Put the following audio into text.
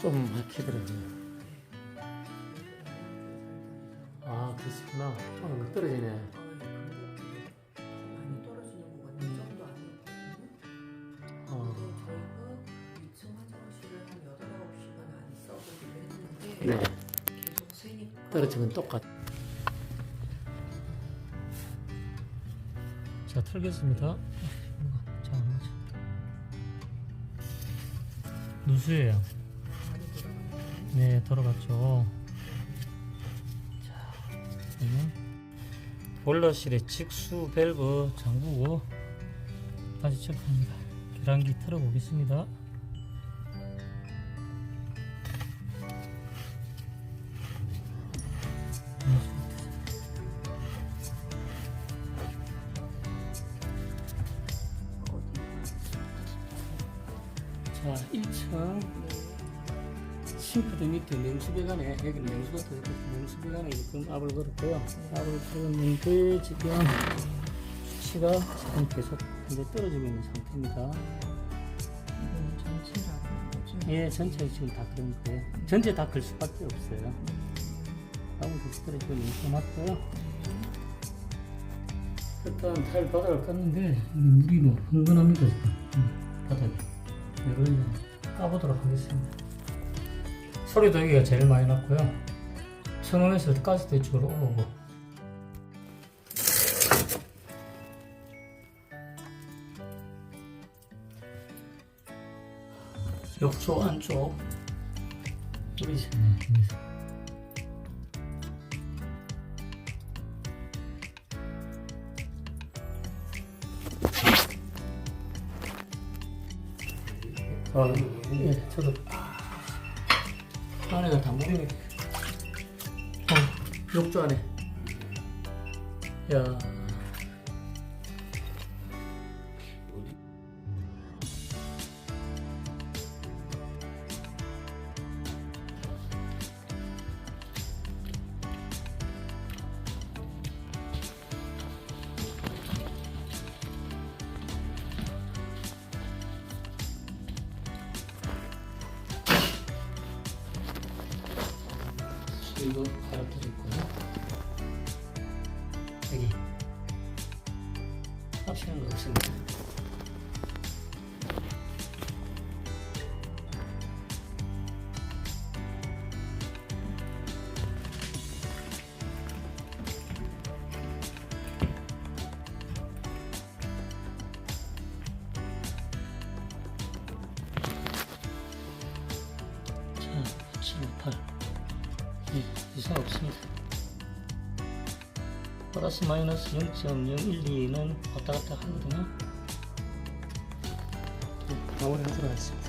좀 막히더라고요. 아, 그렇구나. 어, 떨어지네. 어, 근데 저희가 2층 화장실을 한 8, 9시간 안 써보기로 했는데 네. 떨어지면 똑같. 자, 맞아. 누수예요. 네, 돌아갔죠. 자, 보일러실의 직수 밸브 잠그고 다시 체크합니다. 계란기 틀어보겠습니다. 자, 1층 싱크대 밑에 냉수배관에 여기 냉수가 들어있고 냉수배관에 지금 압을 걸었고요. 압을 걸었는데 지금 수치가 지금 계속 이제 떨어지고 있는 상태입니다. 예, 전체 지금 다 그런 거예요. 전체 다걸 수밖에 없어요. 압을 계속 떨어지고 냉수가 맞고요. 일단 타일 바닥을 깠는데 물이 뭐 흥건합니다 지금 음, 바닥이. 이걸 까보도록 하겠습니다. 소리도 여기가 제일 많이 났고요. 청음에서 가스대 쪽으로 올라오고. 욕조 안쪽. 네, 여기서. 아, 예, 저도 안에가 다 물이 어, 욕조 안에. 야 이거 갈아뜨릴 거요 여기 거 없습니다. 자, 합치면 8. 네, 이상 없습니다. 플러스 마이너스 0.012는 왔다 갔다 하거든요. 네, 마무리 하도록 하겠습니다.